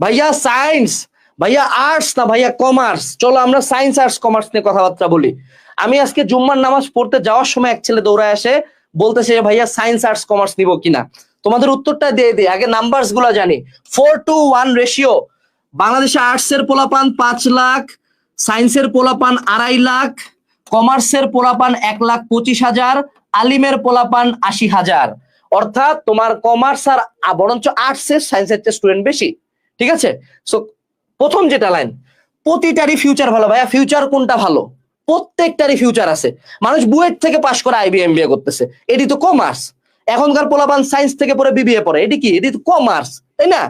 ভাইয়া সায়েন্স ভাইয়া আর্টস না ভাইয়া কমার্স চলো আমরা সায়েন্স আর্টস কমার্স নিয়ে কথাবার্তা বলি। আমি আজকে জুম্মার নামাজ পড়তে যাওয়ার সময় এক ছেলে দৌড়ায় আসে বলতেছে যে, ভাইয়া সায়েন্স আর্টস কমার্স নিব কিনা? তোমাদের উত্তরটা দিয়ে দিই, আগে নাম্বারসগুলো জানি। ফোর টু ওয়ান রেশিও বাংলাদেশে আর্টস এর পোলাপান পাঁচ লাখ সায়েন্সের পোলাপান আড়াই লাখ কমার্সের পোলাপান এক লাখ পঁচিশ হাজার, আলিমের পোলাপান আশি হাজার। অর্থাৎ তোমার কমার্স আর, বরঞ্চ আর্টস এর সায়েন্সের চেয়ে স্টুডেন্ট বেশি। ঠিক আছে? সো প্রথম যেটা লাইন প্রতিটারই ফিউচার ভালো ভাইয়া ফিউচার কোনটা ভালো? প্রত্যেকটারই ফিউচার আছে। মানুষ বুয়েট থেকে পাশ করে আইবি এম করতেছে। এটি তো কমার্স এখনকার পোলাপান সায়েন্স থেকে পড়ে বিবিএ পড়ে। এটি কি? এটি তো কমার্স তাই না?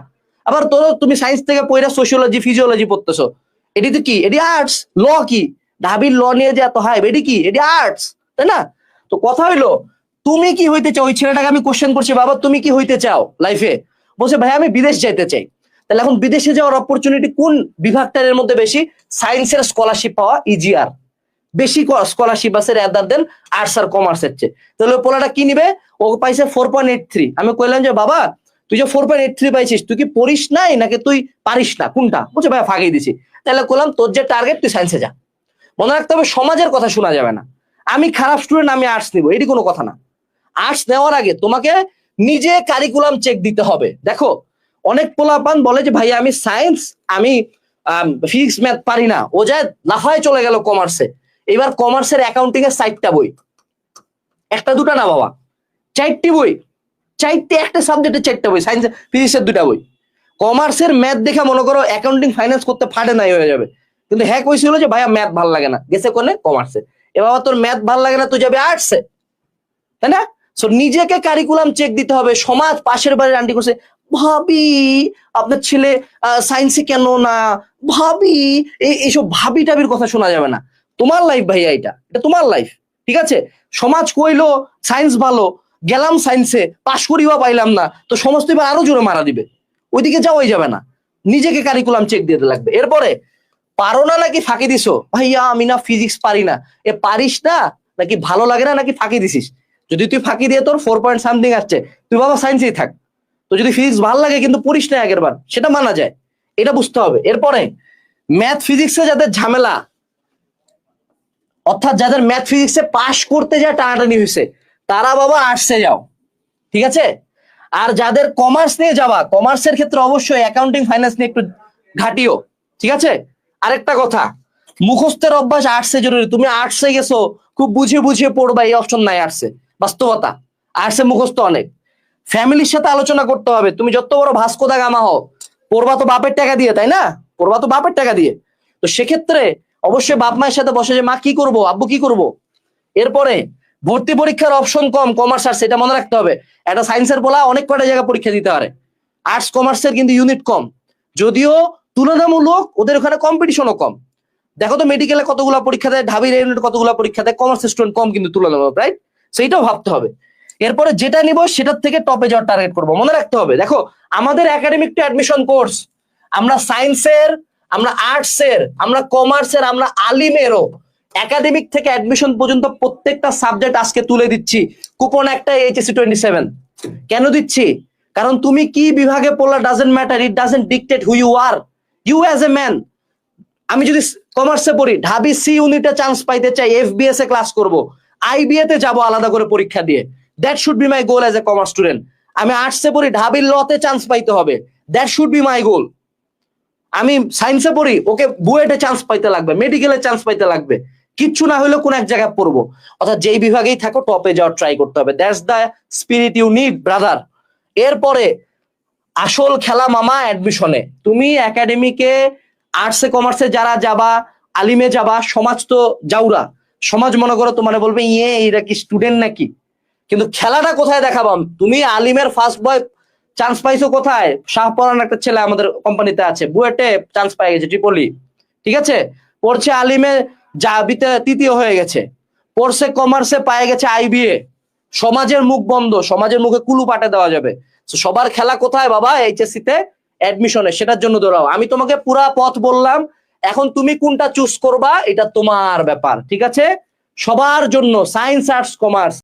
আবার তোর তুমি সায়েন্স থেকে পড়ে সোশিওলজি ফিজিওলজি পড়তেছো। এটি তো কি? এটি আর্টস ল কি? ঢাবির ল নিয়ে যে এত হাইব এটি কি? এটি আর্টস তাই না? তো কথা হইল, তুমি কি হইতে চাও? ওই ছেলেটাকে আমি কোশ্চেন করছি, বাবা, তুমি কি হইতে চাও লাইফে বলছে ভাই আমি বিদেশ যাইতে চাই। তাহলে এখন বিদেশে যাওয়ার অপরচুনিটি কোন বিভাগটার এর মধ্যে বেশি? সায়েন্সের স্কলারশিপ পাওয়া ইজিআর বেশি স্কলারশিপ আছে রেদার দেন আর্টস আর কমার্স এর চেয়ে। তাহলে পোলাটা কি নিবে? ও পাইছে ফোর পয়েন্ট এইট থ্রি আমি কইলাম যে, বাবা, তুই যে ফোর পয়েন্ট এইট থ্রি পাইছিস, তুই কি পড়িস নাই নাকি তুই পারিস না? কোনটা? বলছে, ভাই ফাঁকিয়ে দিছি। তাহলে কইলাম, তোর যে টার্গেট তুই সায়েন্সে যা। মনে রাখতে হবে, সমাজের কথা শোনা যাবে না। আমি খারাপ স্টুডেন্ট আমি আর্টস নিবো, এটি কোনো কথা না। আর্টস নেওয়ার আগে তোমাকে নিজে কারিকুলাম চেক দিতে হবে। দেখো অনেক পোলাপান বলে যে ভাই আমি সায়েন্স আমি ফিজিক্স ম্যাথ পারি না। ও যায় লাফায় চলে গেল কমার্সে এবার কমার্সের অ্যাকাউন্টিং এর সাইটটা বই। একটা দুটা না, বাবা। চারটি বই। চারটে, একটা সাবজেক্টের চারটা বই। সায়েন্স ফিজিক্সের দুটা বই। কমার্সের ম্যাথ দেখে মনে করো অ্যাকাউন্টিং ফাইন্যান্স করতে ফাটে নাই হয়ে যাবে। কিন্তু হ্যাক হয়েছিল যে, ভাইয়া ম্যাথ ভালো লাগে না। গেছে কোনে? কমার্সে এ বাবা, তোর ম্যাথ ভালো লাগে না, তুই যাবে আর্টসে তাই না? সো নিজেকে কারিকুলাম চেক দিতে হবে। সমাজ পাশের বাড়ির আন্টি করছে ভাবি, আপনার ছেলে সায়েন্সে কেন না? ভাবি এইসব ভাবি টাবির কথা শোনা যাবে না। তোমার লাইফ ভাইয়া এটা এটা তোমার লাইফ ঠিক আছে? সমাজ কইলো সায়েন্স ভালো, গেলাম সায়েন্সে পাশ করিবা পাইলাম না, তো সমস্ত এবার আরও জোরে মারা দিবে। ওইদিকে যাওয়াই যাবে না। নিজেকে কারিকুলাম চেক দিতে লাগবে। এরপরে, পারো না নাকি ফাঁকি দিছো? ভাইয়া, আমি না ফিজিক্স পারি না। এ, পারিস না? নাকি ভালো লাগে না? নাকি ফাঁকি দিছিস? যদি তুই ফাঁকি দিয়ে তোর ফোর পয়েন্ট সামথিং আসছে, তুই বাবা সায়েন্সেই থাক। তো যদি ফিজিক্স ভালো লাগে কিন্তু পড়িস না আগের বার, সেটা মানা যায়। এটা বুঝতে হবে। এরপরে ম্যাথ ফিজিক্সে যাদের ঝামেলা, অর্থাৎ যাদের ম্যাথ ফিজিক্সে পাশ করতে যা টানাটানি হয়েছে তারা বাবা আর্টসে যাও। ঠিক আছে? আর যাদের কমার্স নিয়ে যাওয়া কমার্সের ক্ষেত্রে অবশ্যই অ্যাকাউন্টিং ফাইন্যান্স নিয়ে একটু ঘাটিও। ঠিক আছে? আরেকটা কথা, মুখস্থের অভ্যাস আর্টসে জরুরি। তুমি আর্টসে গেছো, খুব বুঝিয়ে বুঝিয়ে পড়বা, এই অপশন নাই আর্টসে বাস্তবতা আর্টসে মুখস্থ অনেক। ফ্যামিলির সাথে আলোচনা করতে হবে। তুমি যত বড় ভাস্কো দা গামা হও, পড়বা তো বাপের টাকা দিয়ে, তাই না? পড়বা তো বাপের টাকা দিয়ে। তো সেক্ষেত্রে অবশ্যই বাপ মায়ের সাথে বসে যে, মা, কি করব? আব্বু, কি করব? এরপরে ভর্তি পরীক্ষার অপশন কম কমার্স আর্টস এটা মনে রাখতে হবে। একটা সায়েন্সের বলা অনেক কয়টা জায়গায় পরীক্ষা দিতে পারে। আর্টস কমার্সের কিন্তু ইউনিট কম। যদিও তুলনামূলক ওদের ওখানে কম্পিটিশনও কম। দেখো তো মেডিকেলে কতগুলো পরীক্ষা দেয় ঢাবির ইউনিট কতগুলো পরীক্ষা দেয় কমার্স স্টুডেন্ট কম কিন্তু তুলনামূলক রাইট সেইটাও ভাবতে হবে। এরপরে যেটা নিব সেটার থেকে টপে যাওয়ার টার্গেট করব। মনে রাখতে হবে, দেখো আমাদের একাডেমিক টু অ্যাডমিশন কোর্স আমরা সায়েন্সের আমরা আর্টসের আমরা কমার্সের আমরা আলিমেরও একাডেমিক থেকে অ্যাডমিশন পর্যন্ত প্রত্যেকটা সাবজেক্ট আজকে তুলে দিচ্ছি। কুপন একটা এইচএসসি টোয়েন্টি সেভেন কেন দিচ্ছি? কারণ তুমি কি বিভাগে পড়লা doesn't matter it doesn't dictate who you are you as a man আমি যদি কমার্সে পড়ি, ঢাবি সি ইউনিটে চান্স পাইতে চাই এফবিএস এ ক্লাস করব। আইবিএ তে যাব আলাদা করে পরীক্ষা দিয়ে। That should be my goal as a commerce student আমি আর্টসে পড়ি, ঢাবির লতে চান্স পাইতে হবে। That should be my goal আমি সায়েন্সে পড়ি, ওকে বুয়েটে চান্স পাইতে লাগবে মেডিকেলে চান্স পাইতে লাগবে। কিচ্ছু না হলেও কোন এক জায়গায় পড়ব। অর্থাৎ যেই বিভাগেই থাকো, টপে যাওয়ার ট্রাই করতে হবে। That's the spirit you need brother এরপরে, আসল খেলা মামা অ্যাডমিশনে তুমি একাডেমিকে আর্টসে কমার্সে যারা যাবা, আলিমে যাবা, সমাজ তো যাওরা। সমাজ মনে করো তোমার বলবে ইয়ে এরা কি স্টুডেন্ট নাকি? কিন্তু খেলাটা কোথায় দেখাবাম তুমি আলিমের ফার্স্ট বয় চান্স পাইছো কোথায়? শাহপরান একটা ছেলে আমাদের কোম্পানিতে আছে। বুয়েটে চান্স পাই গেছে ট্রিপলি ঠিক আছে? পড়ছে আলিমে, জাবিতে তৃতীয় হয়ে গেছে। পড়ছে কমার্সে পায়ে গেছে আইবিএ সমাজের মুখ বন্ধ, সমাজের মুখে কুলু পাটে দেওয়া যাবে। সবার খেলা কোথায় বাবা? এইচএসসি তে অ্যাডমিশনে সেটার জন্য দৌড়াও। আমি তোমাকে পুরা পথ বললাম, এখন তুমি কোনটা চুজ করবা, এটা তোমার ব্যাপার। ঠিক আছে? সবার জন্য সায়েন্স আর্টস কমার্স